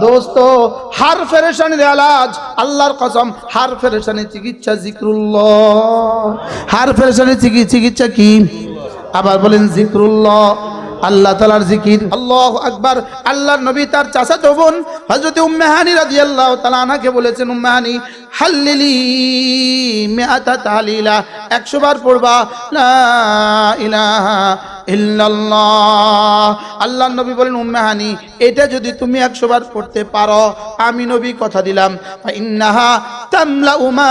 দোস্ত, হার ফেরেশানির এলাজ আল্লাহর কসম, হার ফেরেশানির চিকিৎসা জিক্রুল্লাহ। হার ফেরেশানির চিকি- চিকিৎসা কি? আবার বলেন জিক্রুল্লাহ। আল্লাহ তালার জিকির। আল্লাহ আকবার। আল্লাহর নবী তার চাচা বোন হজরত উম্মেহানি রাদিয়াল্লাহু তাআলা আনাকে বলেছেন উম্মেহানি হাল্লিলি মিআতা তাহলিলা 100 বার পড়বা, লা ইলাহা ইল্লাল্লাহ। আল্লাহর নবী বলেন উম্মেহানি এটা যদি তুমি 100 বার পড়তে পারো, আমি নবী কথা দিলাম। ইন্নাহা তামলাউ মা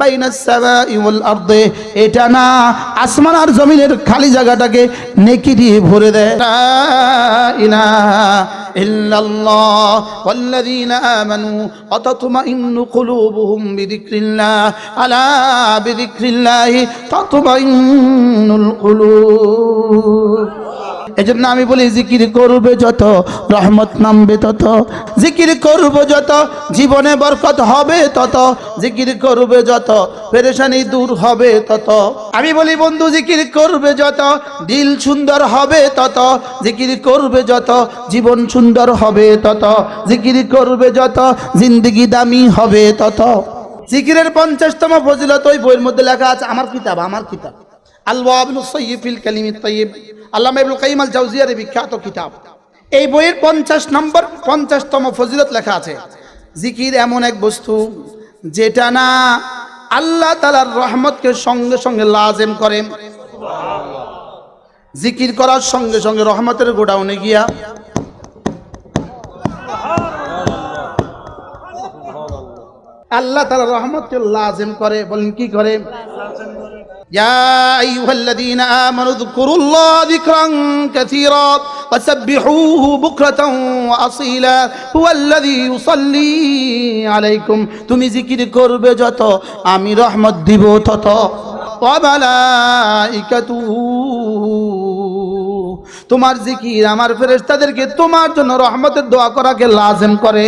বাইনাস সামাই ওয়াল আরদে। এটা না আসমান আর জমিনের খালি জায়গাটাকে নেকি দিয়ে ভরে দেয়। লা ইলাহা ইল্লাল্লাহ ওয়াল্লাযীনা আমানু অততমাইন্নু কুলুবুহুম বিযিকরিল্লাহ। আলা বিযিকরিল্লাহি তাতমাইন্নুল কুলুব। এজন্য আমি বলি, জিকির করবে যত, রহমত নামবে তত। জিকির করবে যত, জীবনে বরকত হবে তত। জিকির করবে যত, পেরেশানি দূর হবে তত। আমি বলি, বন্ধু, জিকির করবে যত, দিল সুন্দর হবে তত। জিকির করবে যত, জীবন সুন্দর হবে তত। জিকির করবে যত, জিন্দগি দামি হবে তত। জিকিরের পঞ্চাশতম ফজিলত ওই বইয়ের মধ্যে লেখা আছে, আমার কিতাব আমার কিতাব। আল ওয়াবিল সৈয়িফিল কালিমিত তৈয়ব। আল্লামা ইবনুল কাইম আল জাউজিয়ার বিখ্যাত কিতাব। এই বইয়ের পঞ্চাশ নম্বর, পঞ্চাশতম ফজিলত লেখা আছে, জিকির এমন এক বস্তু যেটা না আল্লাহ তালার রহমতকে সঙ্গে সঙ্গে লাজেম করে। জিকির করার সঙ্গে সঙ্গে রহমতের গোডাউনে গিয়া আল্লাহ তালা রহমতকে লাজেম করে, বলেন কি করে? يا أيها الذين آمنوا اذكروا الله ذكرا كثيرا وسبحوه بكرة وأصيلا هو الذي يصلي عليكم তুমি জিকির করবে যত আমি রহমত দিব তত ওয়ামালাইকাতুহু তোমার জিকির আমার ফেরেশতাদেরকে তোমার জন্য রহমতের দোয়া করাকে লাজেম করে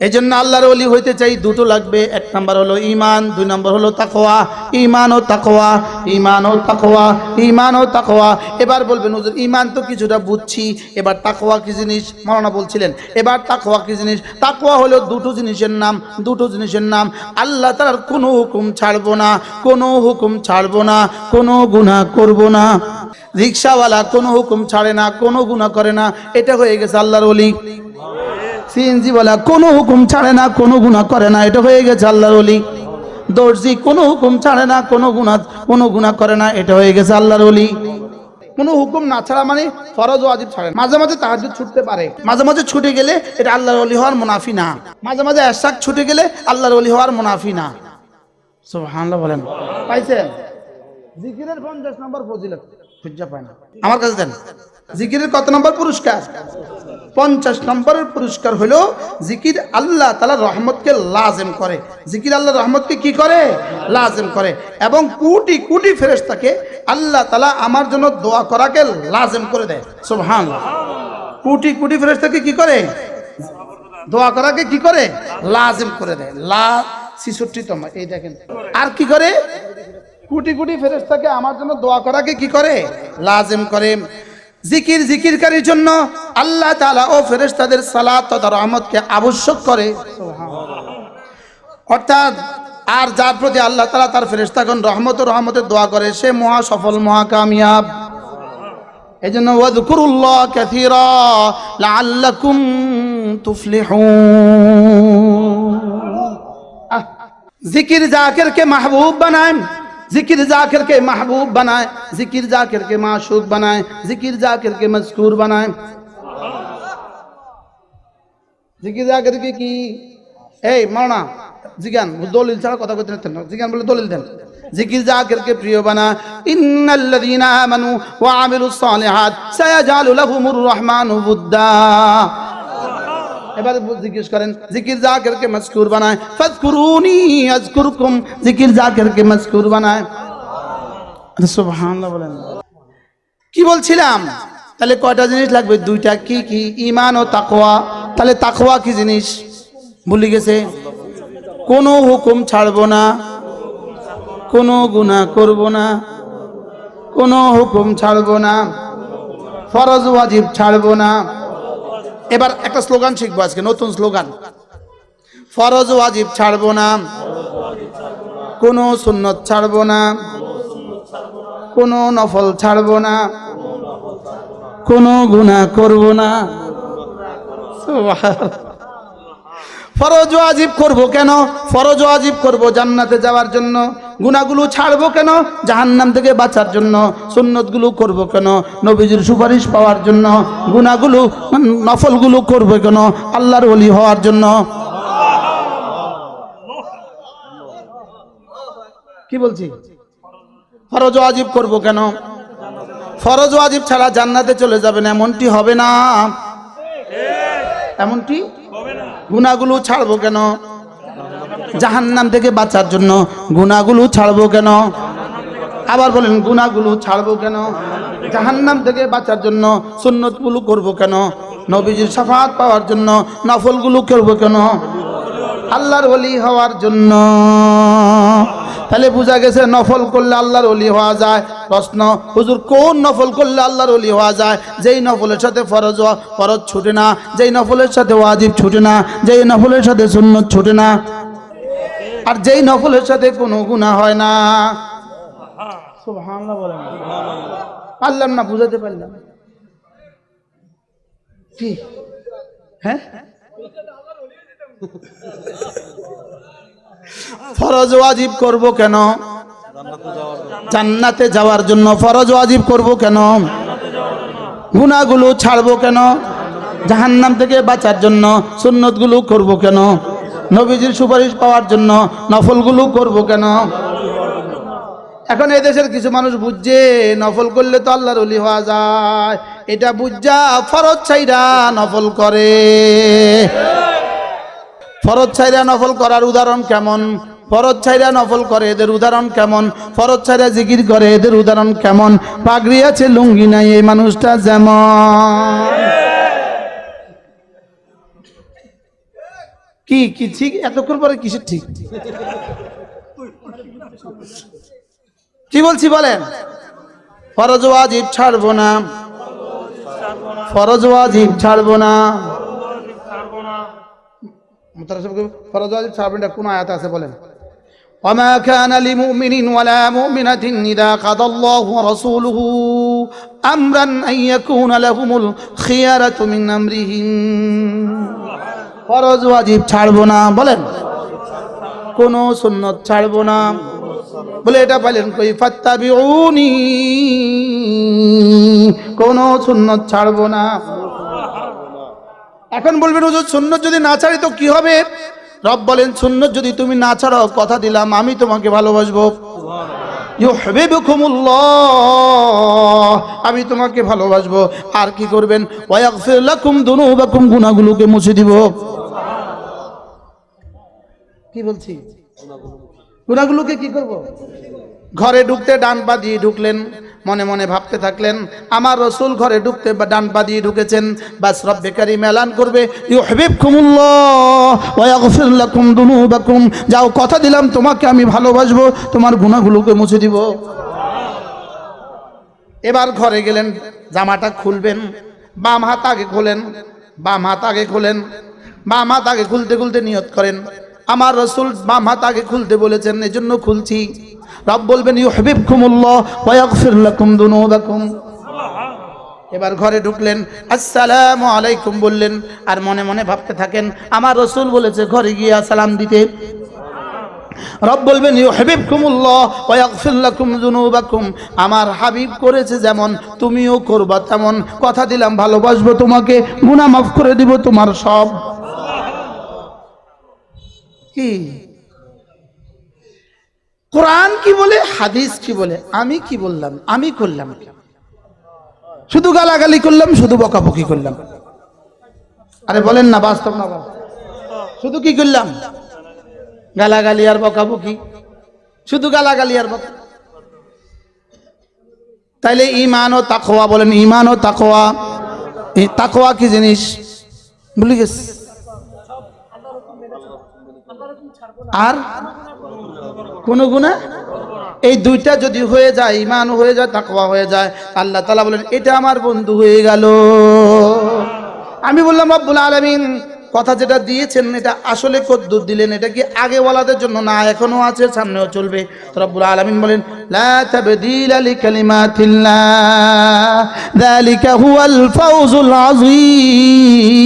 এই জন্য আল্লাহর অলি হইতে চাই দুটো লাগবে। এক নম্বর হলো ইমান দুই নম্বর হলো তাকোয়া ইমান ও তাকোয়া ইমান ও তাকোয়া ইমান ও তাকোয়া এবার বলবেন, হুজুর ইমান তো কিছুটা বুঝছি, এবার তাকোয়া কি জিনিস? মৌলানা বলছিলেন, এবার তাকোয়া কি জিনিস? তাকোয়া হলো দুটো জিনিসের নাম, দুটো জিনিসের নাম। আল্লাহ তার কোনো হুকুম ছাড়বো না, কোনো হুকুম ছাড়বো না, কোনো গুনাহ করব না। রিক্সাওয়ালা কোনো হুকুম ছাড়ে না, কোনো গুনাহ করে না। এটা হয়ে গেছে আল্লাহর অলি সিএনজি বলা, কোনো হুকুম ছাড়ে না, কোনো গুণা করে না। এটা হয়ে গেছে আল্লাহর অলি দর্জি, কোনো হুকুম ছাড়ে না, কোনো গুণা কোনো গুণা করে না। এটা হয়ে গেছে আল্লাহর অলি কোনো হুকুম না ছাড়া মানে ফরজ ও আজিব ছাড়ে মাঝে মাঝে তাহাজ্জুদ ছুটতে পারে। মাঝে মাঝে ছুটে গেলে এটা আল্লাহর অলি হওয়ার মুনাফি না। মাঝে মাঝে এশাক ছুটে গেলে আল্লাহর অলি হওয়ার মুনাফি না। সুবহানাল্লাহ বলেন। পাইছেন? জিকিরের পঞ্চাশ নম্বর ফজিলত। খুঁজা পায় না। আমার কাছে দেন। জিকিরের কত নম্বর পুরস্কার? পঞ্চাশ নম্বরের পুরস্কার হলো জিকির আল্লাহ তালা রহমতকে লাজেম করে। জিকির আল্লাহ রহমতকে কি করে? লাজেম করে। এবং কুটি কোটি কোটি ফেরেশতাকে আল্লাহ তালা আমার জন্য দোয়া করাকে লাজেম করে দেয়। সুবহান কোটি কোটি ফেরেশতাকে কি করে? দোয়া করাকে কি করে? লাজেম করে দেয়। লা ছিষট্টিতম, এই দেখেন। আর কি করে? কোটি কোটি ফেরেশতাকে আমার জন্য দোয়া করাকে কি করে? লাজেম করে। জিকির জিকিরকারীর জন্য আল্লাহ তাআলা ও ফেরেশতাদের সালাত তথা রহমতকে আবশ্যক করে। অর্থাৎ আর যার প্রতি আল্লাহ তাআলা তার ফেরেশতাগণ রহমত রহমতের দোয়া করে, সে মহা সফল, মহা কামিয়াব। এই জন্য ওয়াদকুরুল্লাহ কাসীরা লাআল্লাকুম তুফলিহুন। জিকির জাকিরকে মাহবুব বানায় জিকির জাকিরকে মাহবুব বানায় জিকির জাকিরকে মাশুক বানায় জিকির জাকিরকে মজকুর বানায় জিকির জাকিরকে কি এই মাওনা জিগান দলিল ছাড়া কথা কইতে না জিগান বলে দলিল দেন জিকির জাকিরকে প্রিয় বানা ইন্নাল্লাযীনা আমানু ওয়া আমিলুস সালিহাত সায়াজালু লাহুমুর রহমানু বুদ্দা এবার জিজ্ঞেস করেন, জিকির জাকিরকে মজকুর বানায়? ফাজকুরুনি আজকুরকুম। জিকির জাকিরকে মজকুর বানায়। আরে সুবহানাল্লাহ বলেন। কি বলছিলাম? তাহলে কয়টা জিনিস লাগবে? দুইটা। কি কি? ইমান ও তাকওয়া। তাহলে তাকওয়া কি জিনিস? ভুলে গেছে। কোনো হুকুম ছাড়বো না। কোনো গুনাহ করব না। কোনো হুকুম ছাড়বো না। ফরজ ওয়াজিব ছাড়বো না। এবার একটা স্লোগান শিখব আজকে, নতুন স্লোগান ফরজ ওয়াজিব ছাড়বো না, কোনো সুন্নত ছাড়বো না, কোনো নফল ছাড়বো না, কোনো গুণা করব না। ফরজ ওয়াজিব করব কেন? ফরজ ওয়াজিব করব জান্নাতে যাওয়ার জন্য? গুনাহগুলো ছাড়বো কেন? জাহান্নাম থেকে বাঁচার জন্য? সুন্নতগুলো করব কেন? নবীজির সুপারিশ পাওয়ার জন্য? গুনাহগুলো, নফলগুলো করব কেন? আল্লাহর ওলি হওয়ার জন্য? কি বলছি? ফরজ ওয়াজিব করব কেন? ফরজ ওয়াজিব ছাড়া জান্নাতে চলে যাবেন এমনটি হবে না। এমনটি? গুনাহগুলো ছাড়বো কেন? জাহান্নাম থেকে বাঁচার জন্য গুণাগুলো ছাড়বো কেন? আবার বলেন, গুণাগুলো ছাড়বো কেন? জাহান্নাম থেকে বাঁচার জন্য সুন্নতগুলো করব কেন? নবীজির সাফাত পাওয়ার জন্য নফলগুলো করব কেন? আল্লাহর ওলি হওয়ার জন্য। তাহলে বোঝা গেছে নফল করলে আল্লাহর ওলি হওয়া যায়। প্রশ্ন, হুজুর, কোন নফল করলে আল্লাহর ওলি হওয়া যায়? যেই নফলের সাথে ফরজ ফরজ ছুটে না, যেই নফলের সাথে ওয়াজিব ছুটে না, যেই নফলের সাথে সুন্নত ছুটে না, আর যেই নফলের সাথে কোনো গুণা হয় না। পারলাম না, বুঝাতে পারলাম। কি? হ্যাঁ? ফরজ ওয়াজিব করব কেন? জান্নাতে যাওয়ার জন্য ফরজ ওয়াজিব করব কেন? গুনাহগুলো ছাড়বো কেন? জাহান্নাম থেকে বাঁচার জন্য সুন্নতগুলো করব কেন? নবীজির সুপারিশ পাওয়ার জন্য নফলগুলো করব কেন? এখন এই দেশের কিছু মানুষ বুঝছে, নফল করলে তো আল্লাহর অলি হওয়া যায়। এটা বুঝা ফরজ ছাইরা নফল করে। ফরজ ছাইরা নফল করার উদাহরণ কেমন? ফরজ ছাইরা নফল করে এদের উদাহরণ কেমন? ফরজ ছাইরা জিকির করে এদের উদাহরণ কেমন? পাগড়ি আছে, লুঙ্গি নাই, এই মানুষটা যেমন। কি কি ঠিক? এতক্ষণ পরে কিসের ঠিক? কি বলছি বলেন? ফরজ ওয়াজিব ছাড়বো না। ফরজ ওয়াজিব ছাড়বো না। ফরজ ওয়াজিব ছাড়বেন এটা কোন আয়াত আছে বলেন وما كان لمؤمن ولا مؤمنة إذا قضى الله ورسوله أمرا أن يكون لهم الخيارة من أمرهم ফরজ ওয়াজিব ছাড়বো না বলেন কোন সুন্নত ছাড়বো না বলে এটা পাইলেন কই ফাত্তাবিউনি কোন সুন্নত ছাড়বো না এখন বলবেন হুজুর সুন্নত যদি না ছাড়ি তো কি হবে? রব বলেন সুন্নত যদি তুমি না ছাড়ো কথা দিলাম আমি তোমাকে ভালোবাসবো। আমি তোমাকে ভালোবাসবো। আর কি করবেন? দুনুবাকুম গুনাহগুলোকে মুছে দিব। কি বলছি? গুনাহগুলোকে কি করব? ঘরে ঢুকতে ডান পা দিয়ে ঢুকলেন। মনে মনে ভাবতে থাকলেন, আমার রসুল ঘরে ঢুকতে বা ডান পা দিয়ে ঢুকেছেন, বাস রব্বে কারিম এলান করবে যাও, কথা দিলাম, তোমাকে আমি ভালোবাসবো, তোমার গুনাহগুলোকে মুছে দিব। এবার ঘরে গেলেন, জামাটা খুলবেন, বাম হাত আগে খোলেন, বাম হাত আগে খোলেন, বাম হাত আগে খুলতে খুলতে নিয়ত করেন। আমার রসুল বাম হাত আগে খুলতে বলেছেন, এজন্য খুলছি। রব বলবেন ইউ হাবিব কুমুল্লাহ ওয়াগফির লাকুম দুনুবাকুম। এবার ঘরে ঢুকলেন, আসসালামু আলাইকুম বললেন, আর মনে মনে ভাবতে থাকেন, আমার রসুল বলেছে ঘরে গিয়ে সালাম দিতে। রব বলবেন ইউ হাবিব কুমুল্লাহ ওয়াগফিরলাকুম যুনুবাকুম আমার হাবিব করেছে যেমন, তুমিও করবা তেমন। কথা দিলাম, ভালোবাসবো তোমাকে, গুনাহ মাফ করে দিব তোমার সব। কি? কোরআন কি বলে, হাদিস কি বলে? আমি কি বললাম? আমি করলাম? শুধু গালাগালি করলাম, শুধু বকাবকি করলাম। আরে বলেন না, বাস্তব না শুধু কি করলাম? গালাগালি আর বকাবকি। শুধু গালাগালি আর বকা তাইলে ইমান ও তাকোয়া বলেন। ইমান ও তাকোয়া তাকোয়া কি জিনিস? ভুলে গেছি। আর কোন গুণা? এই দুইটা যদি হয়ে যায় ইমান হয়ে যায়, তাকওয়া হয়ে যায়, আল্লাহ তালা বলেন, এটা আমার বন্ধু হয়ে গেল। আমি বললাম, রব্বুল আলামিন, কথা যেটা দিয়েছেন, এটা আসলে কদ্দুর দিলেন। এটা কি আগে ওয়ালাদের জন্য? না, এখনও আছে, সামনেও চলবে। রব্বুল আলামিন বলেন যালিকা হুয়াল ফাউজুল আযীম।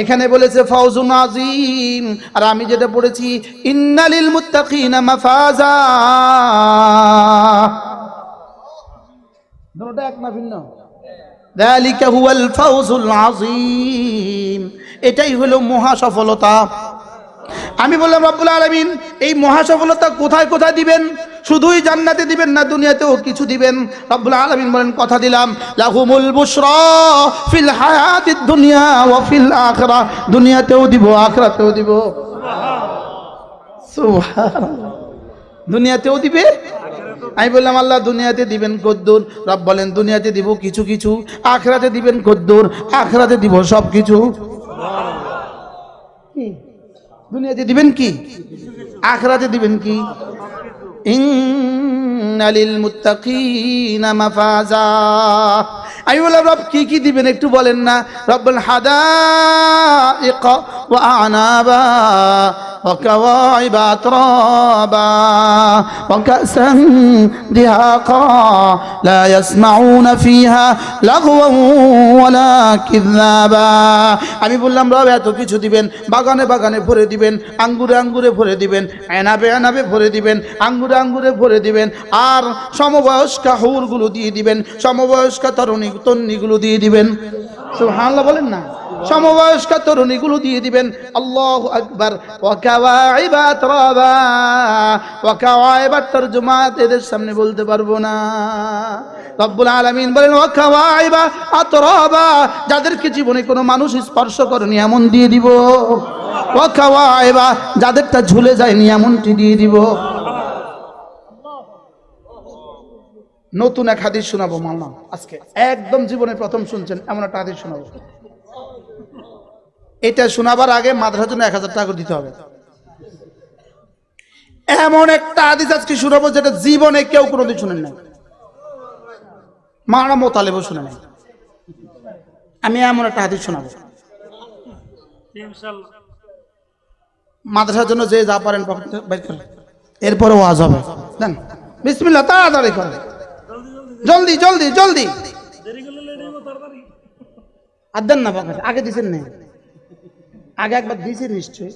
এখানে বলেছে, ফাউজুন আজিম আর আমি যেটা পড়েছি, ইন্নালিল মুত্তাকিনা মাফাজা। দুটোটা এক না ভিন্ন? যালিকা হুয়াল ফাউজুল আযীম। এটাই হলো মহা সফলতা আমি বললাম, রব্বুল আলামিন, এই মহা সফলতা কোথায় কোথায় দিবেন? শুধুই জান্নাতে দিবেন না দুনিয়াতেও কিছু দিবেন। রব্বুল আলামিন বলেন, কথা দিলাম, লাহুমুল বুশরা ফিল হায়াতিদ দুনিয়া ওয়া ফিল আখিরা। দুনিয়াতেও দিব, আখরাতেও দিব। দুনিয়াতেও দিবে? আমি বললাম, আল্লাহ দুনিয়াতে দিবেন কদ্দুর। রব বলেন, দুনিয়াতে দিব কিছু কিছু। আখরাতে দিবেন কদ্দুর। আখরাতে দিব সব কিছু। দুনিয়াতে দিবেন কি? আখরাতে দিবেন কি? ইন আমি বললাম রব কি কি দিবেন একটু বলেন না? রব্বুল হাদাইক আমি বললাম, রব এত কিছু দিবেন, বাগানে বাগানে ভরে দিবেন, আঙ্গুরে আঙ্গুরে ভরে দিবেন, এনাবে এনাবে ভরে দিবেন, আঙ্গুরে আঙ্গুরে ভরে দিবেন আর সমবয়স্কা হৌরগুলো দিয়ে দিবেন, সমবয়স্কা তরুণী তন্নিগুলো দিয়ে দিবেন। সুবহানাল্লাহ বলেন না? সমবয়স্কা তরুণীগুলো দিয়ে দিবেন। আল্লাহ আকবার। ওয়াকাওয়াইবা তরজমাত এদের সামনে বলতে পারব না। রব্বুল আলামিন বলেন ওয়াকাওয়াইবা আতরাবা। যাদেরকে জীবনে কোনো মানুষ স্পর্শ করেনি, এমন দিয়ে দিব। ওয়াকাওয়াইবা যাদেরটা ঝুলে যায়নি, এমনটি দিয়ে দিব। নতুন এক হাদিস শোনাবো মামা আজকে। একদম জীবনে প্রথম শুনছেন, এমন একটা হাদিস শোনাবো। এটা শোনাবার আগে মাদ্রাসার জন্য এক হাজার টাকা দিতে হবে। এমন একটা হাদিস আজকে শোনাবো যেটা জীবনে কেউ কোনোদিন শুনেন না মারা মোতালেবও শুনে নাই। আমি এমন একটা হাদিস শোনাবো। মাদ্রাসার জন্য যে যা পারেন এরপরে ওয়াজ হবে। দেন। বিসমিল্লাহ, তাড়াতাড়ি করেন। জলদি জলদি জলদি। আর দেন না পকেটে আগে দিছেন না। আগে একবার দিয়েছি নিশ্চয়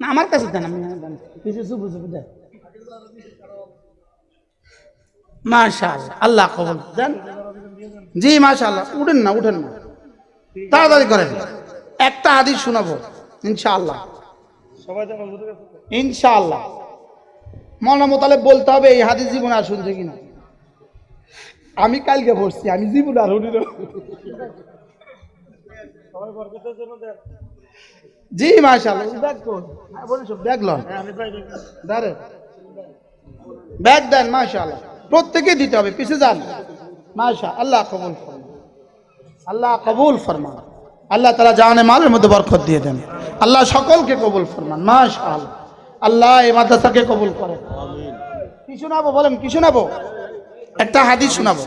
না আমার কাছে দেন আমি দেন। কিছু চুপু চুপু দেন। মাশাল আল্লাহ কবল। দেন। জি মাশাল্লাহ উঠেন না উঠেন না। তাড়াতাড়ি করেন। একটা হাদিস শোনাবো ইনশাআল্লাহ। ইনশাআল্লাহ। মৌলানা মোতালেব বলতে হবে এই হাদিস জীবনে আর শুনছে কিনা। আমি কালকে পড়ছি আমি জীবনে আর। জি কোন? হ্যাঁ, বলুন সব ব্যাগ লন। দাঁড়ে ব্যাগ দেন মাশাআল্লাহ। প্রত্যেকে দিতে হবে পিছে যান। মাশা আল্লাহ কবুল ফরমান আল্লাহ কবুল ফরমান আল্লাহ তারা জানে মালের মধ্যে বরকত দিয়ে দেন। আল্লাহ সকলকে কবুল ফরমান মাশাআল্লাহ। আল্লাহ এই মাদ্রাসাকে কবুল করেন। কিছু নাবো বলেন কিছু শোনাবো? একটা হাদিস শোনাবো।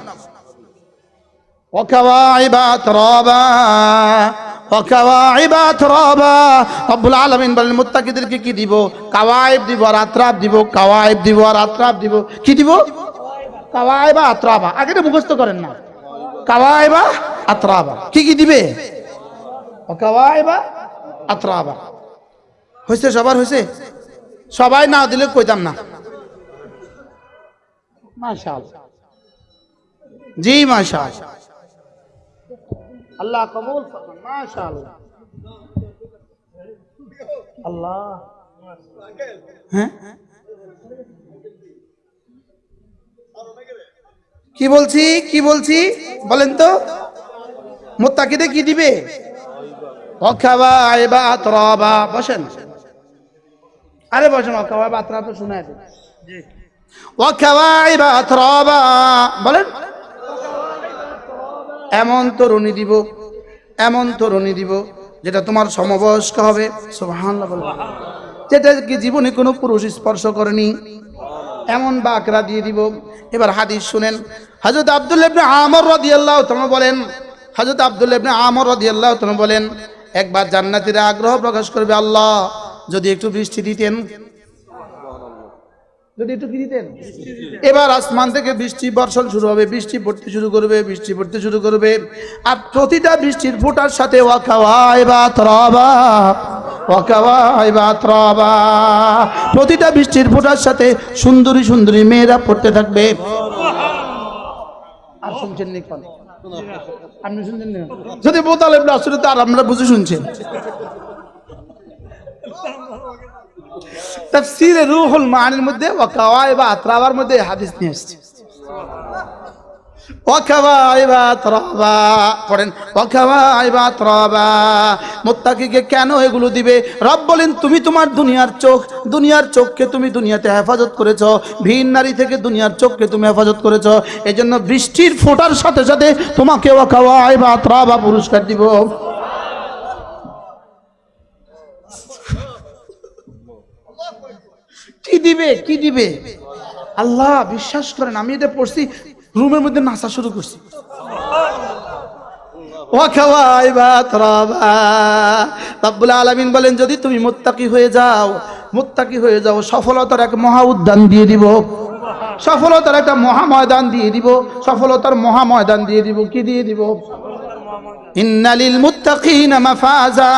মুত্তাকিদেরকে কি দিব? দিব দিব দিব দিব। কি দিব? মুখস্থ করেন না। কাওয়াইবা আত্রাবা। কি কি দিবে? আত্রাবা। হয়েছে সবার হয়েছে সবাই না দিলে কইতাম না। জি মাশাআল্লাহ। আল্লাহ কবুল আল্লাহ। হ্যাঁ? কি বলছি? কি বলছি? বলেন তো। মোত্তাকিদে কি দিবে? আইবা আতরাবা। বসেন। আরে বসেন অখাবা আতরা তো শোনা আছে আতরাবা। বলেন। এমন তরুণী দিব, এমন তরুণী দিব, যেটা তোমার সমবয়স্ক হবে। যেটা কি জীবনে কোনো পুরুষ স্পর্শ করেনি, এমন বাকরা দিয়ে দিব। এবার হাদিস শুনেন হজরত আব্দুল ইবনে আমর রাদিয়াল্লাহু তাআলা বলেন হজরত আব্দুল ইবনে আমর রাদিয়াল্লাহু তাআলা বলেন, একবার জান্নাতীরা আগ্রহ প্রকাশ করবে আল্লাহ, যদি একটু বৃষ্টি দিতেন। যদি একটু কি দিতেন? এবার আসমান থেকে বৃষ্টি বর্ষণ শুরু হবে বৃষ্টি পড়তে শুরু করবে বৃষ্টি পড়তে শুরু করবে। আর প্রতিটা বৃষ্টির ফোঁটার সাথে ত্রাবা প্রতিটা বৃষ্টির ফোঁটার সাথে সুন্দরী সুন্দরী মেয়েরা পড়তে থাকবে। আর শুনছেন? আপনি শুনছেন যদি বোতাল এমনি আসলে তো আর আমরা বুঝে শুনছেন তাফসীরে রূহুল মানির মধ্যে ওয়াকাওয়াই বা আতরাবার মধ্যে হাদিস নিয়ে এসেছে। ওয়াকাওয়াইবা ওয়াকাওয়াইবা মুত্তাকিকে কেন এগুলো দিবে? রব বলেন তুমি তোমার দুনিয়ার চোখ, দুনিয়ার চোখকে তুমি দুনিয়াতে হেফাজত করেছ, ভিন নারী থেকে দুনিয়ার চোখকে তুমি হেফাজত করেছ, এজন্য বৃষ্টির ফোঁটার সাথে সাথে তোমাকে ওয়াকাওয়াইবা আতরাবা পুরস্কার দিব। কি দিবে? কি দিবে? আল্লাহ, বিশ্বাস করেন, আমি এটা পড়ছি, রুমের মধ্যে নাচা শুরু করছি। আলামিন বলেন, যদি তুমি মুত্তাকি হয়ে যাও, মুত্তাকি হয়ে যাও, সফলতার এক মহা উদ্যান দিয়ে দিব। সফলতার একটা মহা ময়দান দিয়ে দিব। সফলতার মহা ময়দান দিয়ে দিব। কি দিয়ে দিব? إن للمتقين مفازا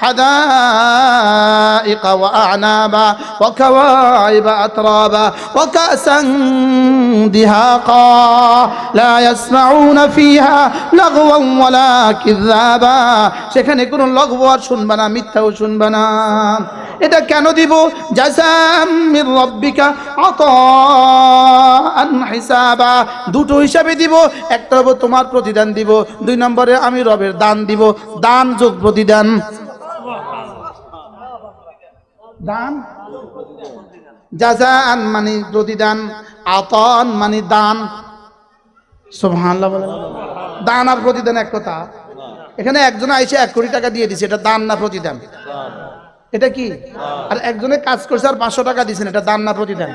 حدائق وأعنابا وكواعب أترابا وكأسا دهاقا لا يسمعون فيها لغوا ولا كذابا সেখানে কোনো লঘু আর শুনবা না মিথ্যাও শুনবা না এটা কেন দিব জাযাম মির রব্বিকা আতাআন হিসাবা, দুটো হিসাবে দিব, একটা হব তোমার প্রতিদান দিব, দুই নম্বরে আমি রবের দান দিব, দান যোগ প্রতিদান। দান? জাযান মানে প্রতিদান, আতান মানে দান। সুবহানাল্লাহ বলেন। দান আর প্রতিদান এক কথা। এখানে একজন আইসে এক কোটি টাকা দিয়ে দিছে, এটা দান না প্রতিদান? এটা কি? আর একজনে কাজ করছে আর পাঁচশো টাকা দিছেন, এটা দান না প্রতিদান?